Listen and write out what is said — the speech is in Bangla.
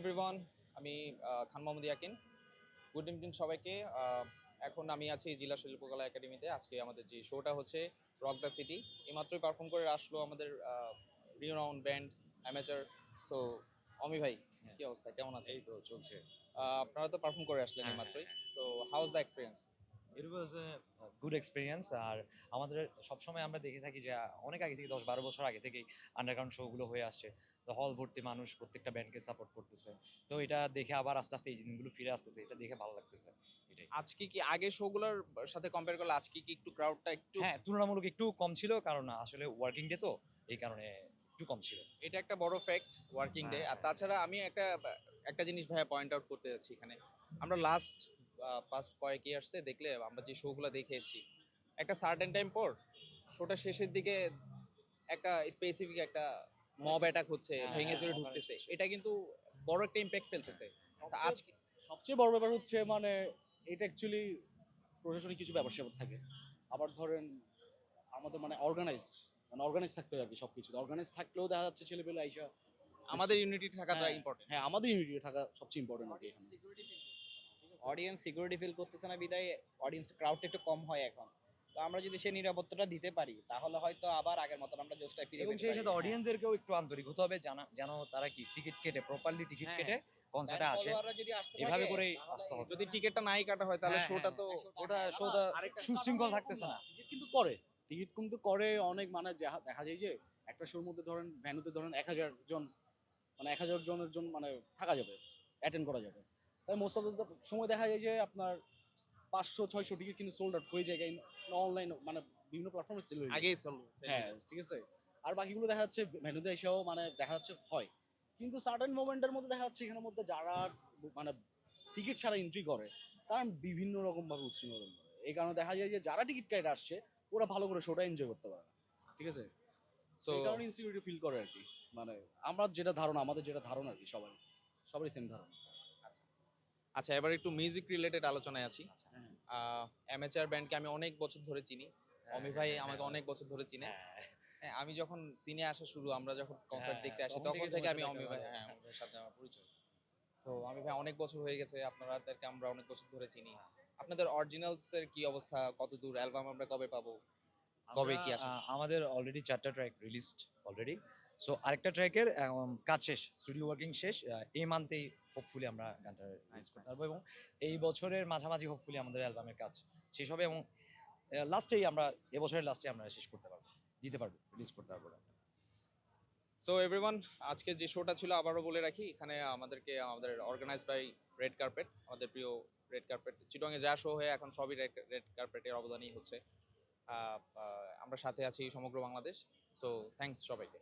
এভরিওয়ান আমি খান মোহাম্মদ ইয়াকিন। গুড ইভিনিং সবাইকে। এখন আমি আছি জেলা শিল্পকলা একাডেমিতে। আজকে আমাদের যে শোটা হচ্ছে রক দ্য সিটি এইমাত্রই পারফর্ম করে আসলো আমাদের renowned band amateur so Omi ভাই কি অবস্থা? কেমন আছে এই তো চলছে। আপনারা তো পারফর্ম করে আসলেন এই এইমাত্রই হ্যাঁ, তো how's the experience it was a good experience আর আমাদের সবসময় আমরা দেখে থাকি যে অনেক আগে থেকে দশ বারো বছর আগে থেকেই আন্ডারগ্রাউন্ড শোগুলো হয়ে আসছে। তো হল ভর্তি মানুষ প্রত্যেকটা ব্যান্ডকে সাপোর্ট করতেছে। তো এটা দেখে আবার আস্তে আস্তে এই জিনিসগুলো ফিরে আসতেছে। এটা দেখে ভালো লাগতেছে। এটাই। আজকে কি আগে শোগুলোর সাথে কম্পেয়ার করলে আজকে কি একটু ক্রাউডটা একটু হ্যাঁ তুলনামূলক একটু কম ছিল কারণ আসলে ওয়ার্কিং ডে তো এই কারণে একটু কম ছিল। এটা একটা বড় ফ্যাক্ট ওয়ার্কিং ডে আর হ্যাঁ। তাছাড়া আমি একটা একটা জিনিস ভাইয়া পয়েন্ট আউট করতে যাচ্ছি এখানে। আমরা লাস্ট পাস্ট কয়েক ইয়ার্সে দেখলে আমরা যে শোগুলো দেখে এসেছি একটা সার্টেন টাইম পর শোটা শেষের দিকে একটা স্পেসিফিক একটা মব অ্যাটাক হচ্ছে হ্যাঁ, ভেঙে হ্যাঁ, mob ঢুকতেছে। এটা কিন্তু বড় একটা ইম্প্যাক্ট ফেলতেছে। আচ্ছা, আজকে সবচেয়ে বড় ব্যাপার হচ্ছে মানে এটা অ্যাকচুয়ালি প্রশাসনিক কিছু ব্যাপার স্যাপার থাকে। আবার ধরেন আমাদের মানে অর্গানাইজড মানে অর্গানাইজ থাকতে হবে আর কি সব কিছু অর্গানাইজ থাকলেও দেখা যাচ্ছে ছেলেপেলে আইসা আমাদের ইউনিটি থাকাটা হ্যাঁ, ইম্পর্টেন্ট হ্যাঁ আমাদের ইউনিটি থাকা সবচেয়ে ইম্পর্টেন্ট আর কি এখানে। অডিয়েন্স সিকিউরিটি ফিল করতেছে না বিদায় অডিয়েন্স ক্রাউডটা একটু কম হয় এখন। তো আমরা যদি সেই নিরাপত্তাটা দিতে পারি তাহলে হয়তো আবার আগের মতন আমরা জোসটায় ফিরে এবং পেতে সেই পারি। সাথে অডিয়েন্সদেরকেও একটু আন্তরিক হতে হবে জানা যেন তারা কি টিকিট কেটে প্রপারলি টিকিট হ্যাঁ, কেটে কনসার্টে আসে। এভাবে করেই আসতে হবে। যদি টিকিটটা নাই কাটা হয় তাহলে হ্যাঁ, শোটা হ্যাঁ, তো হ্যাঁ, ওটা হ্যাঁ, শোটা সুশৃঙ্খল থাকতেছে না। টিকিট কিন্তু করে। টিকিট কিন্তু করে অনেক মানে দেখা দেখা যায় যে একটা শোর মধ্যে ধরেন ভ্যানুতে ধরেন এক হাজার জন মানে এক হাজার জনের জন মানে থাকা যাবে অ্যাটেন্ড করা যাবে। তাই মোস্ট অফ দ্য সময় দেখা যায় যে আপনার পাঁচশো ছয়শো টিকিট কিন্তু সোল্ড আউট হয়ে যায়। অনলাইন মানে বিভিন্ন প্ল্যাটফর্মে সেল হয়ে আগেই চলবে হ্যাঁ ঠিক আছে? আর বাকিগুলো দেখা যাচ্ছে ভেন্যুতে এসেও মানে দেখা যাচ্ছে হয়। কিন্তু সার্টেন মোমেন্টের মধ্যে দেখা যাচ্ছে এখানের মধ্যে যারা মানে টিকিট ছাড়া এন্ট্রি করে তারা বিভিন্ন রকম ভাবে উচ্ছৃঙ্খল করে এই কারণে দেখা যায় যে যারা টিকিট কেটে আসছে ওরা ভালো করে শোটা এনজয় করতে পারে না। ঠিক আছে? সো এই কারণে ইনসিকিউরিটি ফিল করে আর কি। মানে আমরা যেটা ধারণা আমাদের যেটা ধারণা আর কি সবাই সবারই সেম ধারণা। আচ্ছা এবার একটু মিউজিক রিলেটেড আলোচনায় আছি। হ্যাঁ। অ্যামেচার ব্যান্ডকে আমি অনেক বছর ধরে চিনি। অমি ভাই আমাকে অনেক বছর ধরে চিনে। হ্যাঁ। হ্যাঁ, আমি যখন সিনে আসা শুরু আমরা যখন কনসার্ট হ্যাঁ, দেখতে আসি তখন থেকে আমি অমি ভাই হ্যাঁ। সাথে আমার পরিচয়। তো আমি ভাই অনেক বছর হয়ে গেছে আপনাদেরকে আমরা অনেক বছর ধরে চিনি। আপনাদের অরিজিনালস এর কি অবস্থা? কত দূর? অ্যালবাম আমরা কবে পাবো? কবে কি আমরা, আসে? আহ, আমাদের অলরেডি চারটা ট্র্যাক রিলিজড অলরেডি সো আরেকটা ট্র্যাকের কাজ শেষ স্টুডিও ওয়ার্কিং শেষ এই মান্থেই হোপফুলি আমরা গানটা রিলিজ করতে পারব এবং এই বছরের মাঝামাঝি হোপফুলি আমাদের অ্যালবামের কাজ শেষ হবে এবং লাস্টেই আমরা এবছরের লাস্টে আমরা শেষ করতে পারব দিতে পারব রিলিজ করতে পারব সো এভরিওয়ান আজকে যে শোটা ছিল আবারও বলে রাখি এখানে আমাদেরকে আমাদের অর্গানাইজ বাই রেড কার্পেট আমাদের প্রিয় রেড কার্পেট চিটংয়ে যা শো হয়ে এখন সবই রেড রেড কার্পেটের অবদানই হচ্ছে। আমরা সাথে আছি সমগ্র বাংলাদেশ সো থ্যাঙ্কস সবাইকে।